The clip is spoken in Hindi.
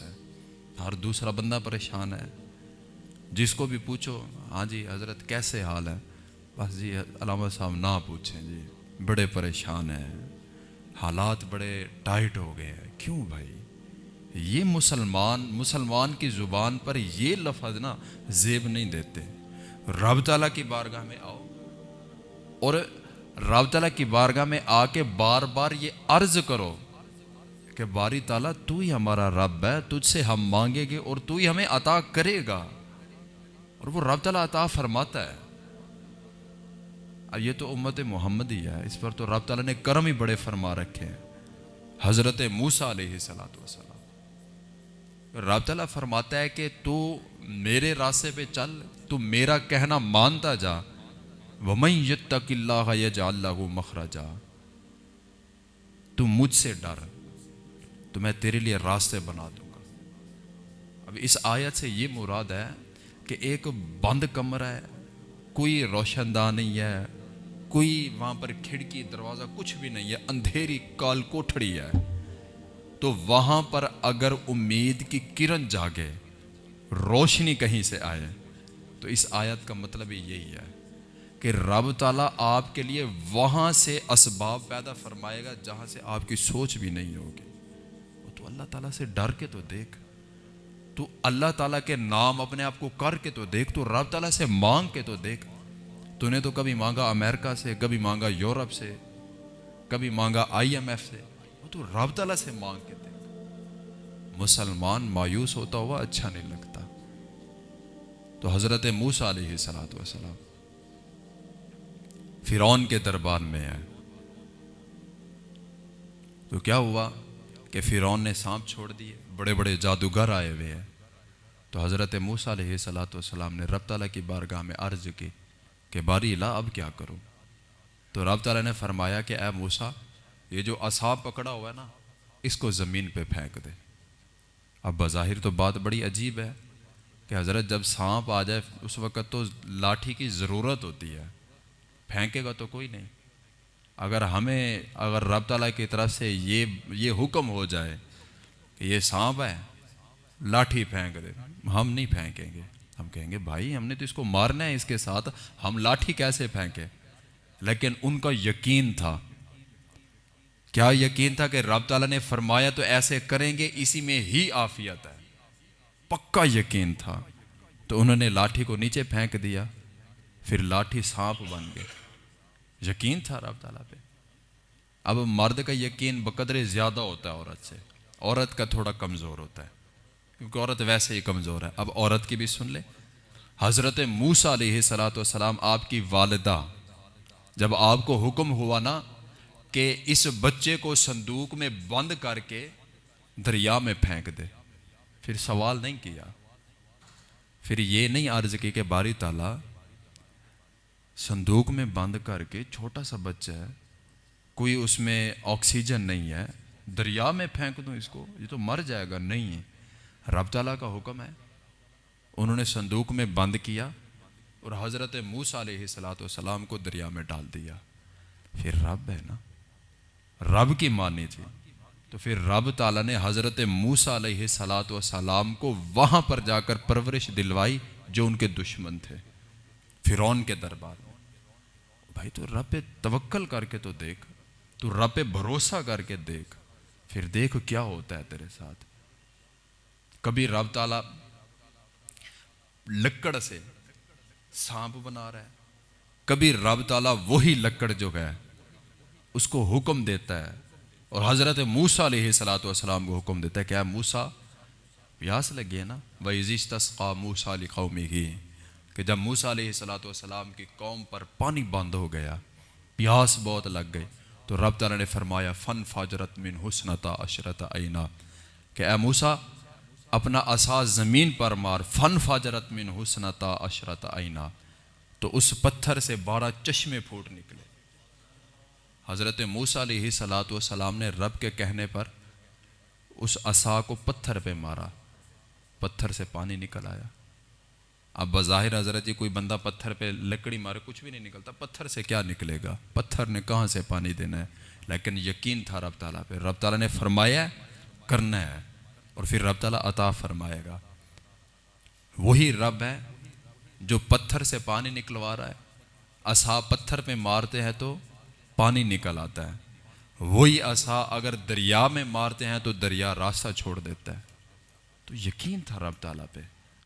मायूस है। हर दूसरा बंदा परेशान है। जिसको भी पूछो हाँ जी, हज़रत, कैसे हाल है? बस जी, अलामा साहब ना पूछें जी। बड़े परेशान हैं। हालात बड़े टाइट हो गए हैं। क्यों भाई? ये मुसलमान मुसलमान की ज़ुबान पर ये लफज ना जेब नहीं देते। रब ताला की बारगाह में आओ। और रब ताला की बारगाह में आके बार बार ये अर्ज़ करो कि बारी ताला, तू ही हमारा रब है, तुझसे हम मांगेंगे और तू ही हमें अता करेगा। और वो रब ताला अता फरमाता है। अब ये तो उम्मत मोहम्मद ही है इस पर तो रब ताला ने करम ही बड़े फरमा रखे हैं। हज़रत मूसा सलात वसलाम रब तला फरमाता है कि तू मेरे रास्ते पे चल, तू मेरा कहना मानता जा। वमई यत्तकिल्लाह मखरा जा तू मुझसे डर। तो मैं तेरे लिए रास्ते बना दूँगा। अब इस आयत से ये मुराद है कि एक बंद कमरा है, कोई रोशनदान नहीं है, कोई वहाँ पर खिड़की, दरवाज़ा कुछ भी नहीं है, अंधेरी काल कोठड़ी है। तो वहाँ पर अगर उम्मीद की किरण जागे, रोशनी कहीं से आए तो इस आयत का मतलब ही यही है कि रब ताला आपके लिए वहाँ से असबाब पैदा फरमाएगा जहाँ से आपकी सोच भी नहीं होगी। तो अल्लाह ताला से डर के तो देख। तो अल्लाह ताला के नाम अपने आप को करके तो देख तो रब ताला से मांग के तो देख। तूने तो कभी मांगा अमेरिका से, कभी मांगा यूरोप से, कभी मांगा आईएमएफ से, वो तो रब तला से मांग के देख। मुसलमान मायूस होता हुआ अच्छा नहीं लगता। तो हज़रत मूसा सलात वसलाम फिर के दरबार में है तो क्या हुआ? कि फिर ने सांप छोड़ दिए बड़े बड़े जादूगर आए हुए हैं। तो हज़रत मूसा वसलाम ने रब तला की बारगाह में अर्ज़ की कि बारी ला अब क्या करूँ? तो रब तला ने फरमाया कि ए मूसा, ये जो असाब पकड़ा हुआ है ना, इसको ज़मीन पे फेंक दे। अब बज़ाहिर तो बात बड़ी अजीब है कि हज़रत जब सांप आ जाए, उस वक़्त तो लाठी की ज़रूरत होती है। फेंकेगा तो कोई नहीं। अगर हमें, अगर रब तला की तरफ़ से ये ये हुक्म हो जाए कि ये सांप है, लाठी फेंक दे, हम नहीं फेंकेंगे। हम कहेंगे, भाई, हमने तो इसको मारना है इसके साथ, हम लाठी कैसे फेंके? लेकिन उनका यकीन था। क्या यकीन था कि रब तला ने फरमाया तो ऐसे करेंगे, इसी में ही आफियत है। पक्का यकीन था। तो उन्होंने लाठी को नीचे फेंक दिया, फिर लाठी सांप बन गए। यकीन था रब ताला पे। अब मर्द का यकीन बकदरे ज़्यादा होता है औरत से। औरत का थोड़ा कमज़ोर होता है। क्योंकि औरत वैसे ही कमज़ोर है। अब औरत की भी सुन ले। हज़रत मूसा सलाम आपकी वालदा, जब आपको हुक्म हुआ ना कि इस बच्चे को संदूक में बंद करके दरिया में फेंक दे। फिर सवाल नहीं किया। फिर ये नहीं अर्ज़ की कि बारी ताला संदूक में बंद करके छोटा सा बच्चा है, कोई उसमें ऑक्सीजन नहीं है, दरिया में फेंक दूँ इसको, ये तो मर जाएगा, नहीं है। रब तला का हुक्म है। उन्होंने संदूक में बंद किया और हज़रत मूसा सलाम को दरिया में डाल दिया। फिर रब है ना? रब की मानी थी। तो फिर रब ताला ने हज़रत मूसा सलाम को वहाँ पर जाकर परवरिश दिलवाई जो उनके दुश्मन थे। फिर के दरबार में। भाई तो रब पे तवक्ल करके तो देख, तू रब पे भरोसा करके देख, फिर देख क्या होता है तेरे साथ। कभी रब ताला लकड़ से सांप बना रहा है, कभी रब ताला वही लकड़ जो है, उसको हुक्म देता है, और हज़रत मूसा सलात वसलाम को हुक्म देता है क्या मूसा, प्यास लगी है ना? तस्का मूसा कौमी ही कि जब मूसा वसलाम की कौम पर पानी बंद हो गया, प्यास बहुत लग गई तो रब तला ने फरमाया, फ़न फाजरत मिन हुसनता अशरत आईना कि ए मूसा, अपना असा ज़मीन पर मार, फ़न फाजरत मिन हुसनता अशरत आईना तो उस पत्थर से बारह चश्मे फूट निकले। हज़रत मूसा सलात सलाम ने रब के कहने पर उस असा को पत्थर पे मारा। पत्थर से पानी निकल आया। अब बज़ाहिर हज़रत जी कोई बंदा पत्थर पे लकड़ी मारे, कुछ भी नहीं निकलता। पत्थर से क्या निकलेगा? पत्थर ने कहाँ से पानी देना है? लेकिन यकीन था रब ताला पे। रब ताला ने फरमाया करना है। और फिर रब ताला अता फरमाएगा। वही रब है जो पत्थर से पानी निकलवा रहा है। असा पत्थर पे मारते हैं तो पानी निकल आता है। वही असा अगर दरिया में मारते हैं तो दरिया रास्ता छोड़ देता है। तो यकीन था रब ताला पे।